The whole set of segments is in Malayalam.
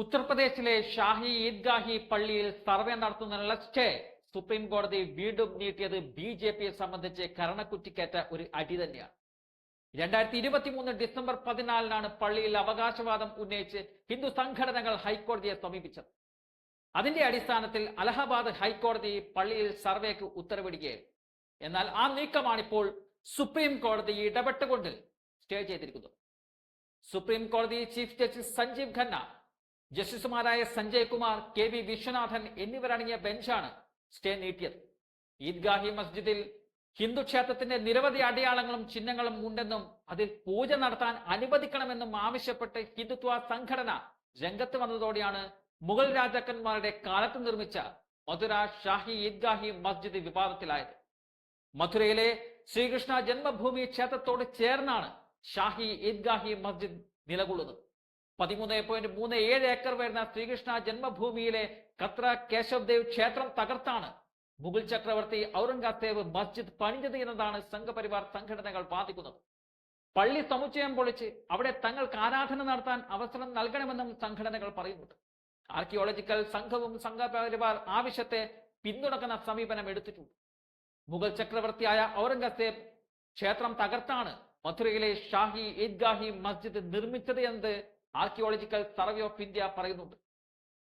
ഉത്തർപ്രദേശിലെ ഷാഹി ഈദ്ഗാഹി പള്ളിയിൽ സർവേ നടത്തുന്നതിനുള്ള സ്റ്റേ. സുപ്രീം കോടതി വീണ്ടും നീട്ടിയത് ബി ജെ പിയെ സംബന്ധിച്ച് കരണക്കുറ്റിക്കേറ്റ ഒരു അടി തന്നെയാണ്. രണ്ടായിരത്തി ഇരുപത്തി മൂന്ന് ഡിസംബർ പതിനാലിനാണ് പള്ളിയിൽ അവകാശവാദം ഉന്നയിച്ച് ഹിന്ദു സംഘടനകൾ ഹൈക്കോടതിയെ സമീപിച്ചത്. അതിന്റെ അടിസ്ഥാനത്തിൽ അലഹബാദ് ഹൈക്കോടതി പള്ളിയിൽ സർവേക്ക് ഉത്തരവിടുകയായിരുന്നു. എന്നാൽ ആ നീക്കമാണിപ്പോൾ സുപ്രീം കോടതി ഇടപെട്ടുകൊണ്ട് സ്റ്റേ ചെയ്തിരിക്കുന്നത് സുപ്രീം കോടതി ചീഫ് ജസ്റ്റിസ് സഞ്ജീവ് ഖന്ന ജസ്റ്റിസുമാരായ സഞ്ജയ് കുമാർ കെ വി വിശ്വനാഥൻ എന്നിവരടങ്ങിയ ബെഞ്ചാണ് സ്റ്റേ നീട്ടിയത്. ഈദ്ഗാഹി മസ്ജിദിൽ ഹിന്ദു ക്ഷേത്രത്തിന്റെ നിരവധി അടയാളങ്ങളും ചിഹ്നങ്ങളും ഉണ്ടെന്നും അതിൽ പൂജ നടത്താൻ അനുവദിക്കണമെന്നും ആവശ്യപ്പെട്ട് ഹിന്ദുത്വ സംഘടന രംഗത്ത് വന്നതോടെയാണ് മുഗൾ രാജാക്കന്മാരുടെ കാലത്ത് നിർമ്മിച്ച മധുര ഷാഹി ഈദ്ഗാഹി മസ്ജിദ് വിവാദത്തിലായത് മധുരയിലെ ശ്രീകൃഷ്ണ ജന്മഭൂമി ക്ഷേത്രത്തോട് ചേർന്നാണ് ഷാഹി ഈദ്ഗാഹി മസ്ജിദ് നിലകൊള്ളുന്നത്. പതിമൂന്ന് പോയിന്റ് മൂന്ന് ഏഴ് ഏക്കർ വരുന്ന ശ്രീകൃഷ്ണ ജന്മഭൂമിയിലെ കത്ര കേശവ് ദേവ് ക്ഷേത്രം തകർത്താണ്. മുഗൾ ചക്രവർത്തി ഔറംഗസേബ് മസ്ജിദ് പണിഞ്ഞത് എന്നതാണ് സംഘപരിവാർ സംഘടനകൾ വാദിക്കുന്നത്. പള്ളി സമുച്ചയം പൊളിച്ച് അവിടെ തങ്ങൾക്ക് ആരാധന നടത്താൻ അവസരം നൽകണമെന്നും സംഘടനകൾ പറയുന്നുണ്ട്. ആർക്കിയോളജിക്കൽ സംഘവും സംഘപരിവാർ ആവശ്യത്തെ പിന്തുണക്കുന്ന സമീപനം എടുത്തിട്ടുണ്ട്. മുഗൾ ചക്രവർത്തിയായ ഔറംഗസേബ് ക്ഷേത്രം തകർത്താണ്. മഥുരയിലെ ഷാഹി ഈദ്ഗാഹി മസ്ജിദ് നിർമ്മിച്ചത് എന്ന് ആർക്കിയോളജിക്കൽ സർവേ ഓഫ് ഇന്ത്യ പറയുന്നുണ്ട്.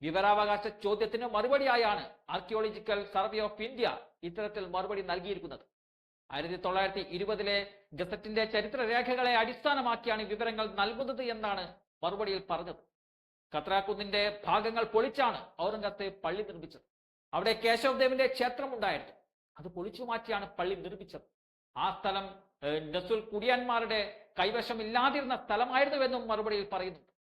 വിവരാവകാശ ചോദ്യത്തിന് മറുപടിയായാണ് ആർക്കിയോളജിക്കൽ സർവേ ഓഫ് ഇന്ത്യ ഇത്തരത്തിൽ മറുപടി നൽകിയിരിക്കുന്നത്. ആയിരത്തി തൊള്ളായിരത്തി ഇരുപതിലെ ഗസറ്റിന്റെ ചരിത്ര രേഖകളെ അടിസ്ഥാനമാക്കിയാണ് വിവരങ്ങൾ നൽകുന്നത് എന്നാണ് മറുപടിയിൽ പറഞ്ഞത്. കത്രാക്കുന്നിന്റെ ഭാഗങ്ങൾ പൊളിച്ചാണ് ഔറംഗത്തെ പള്ളി നിർമ്മിച്ചത്. അവിടെ കേശവദേവിന്റെ ക്ഷേത്രം ഉണ്ടായിരുന്നു. അത് പൊളിച്ചു മാറ്റിയാണ് പള്ളി നിർമ്മിച്ചത്. ആ സ്ഥലം നസുൽ കുടിയന്മാരുടെ കുടിയാന്മാരുടെ കൈവശമില്ലാതിരുന്ന സ്ഥലമായിരുന്നുവെന്നും മറുപടിയിൽ പറയുന്നുണ്ട്.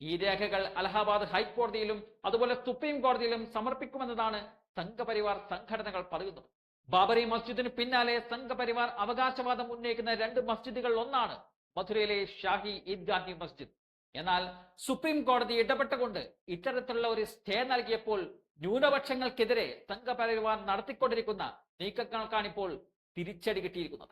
ഈ രേഖകൾ അലഹാബാദ് ഹൈക്കോടതിയിലും അതുപോലെ സുപ്രീം കോടതിയിലും സമർപ്പിക്കുമെന്നതാണ് സംഘപരിവാർ സംഘടനകൾ പറയുന്നത്. ബാബറി മസ്ജിദിന് പിന്നാലെ സംഘപരിവാർ അവകാശവാദം ഉന്നയിക്കുന്ന രണ്ട് മസ്ജിദുകൾ ഒന്നാണ് മധുരയിലെ ഷാഹി ഈദ്ഗാഹി മസ്ജിദ്. എന്നാൽ സുപ്രീം കോടതി ഇടപെട്ടുകൊണ്ട് ഇത്തരത്തിലുള്ള ഒരു സ്റ്റേ നൽകിയപ്പോൾ ന്യൂനപക്ഷങ്ങൾക്കെതിരെ സംഘപരിവാർ നടത്തിക്കൊണ്ടിരിക്കുന്ന നീക്കങ്ങൾക്കാണിപ്പോൾ തിരിച്ചടി കിട്ടിയിരിക്കുന്നത്.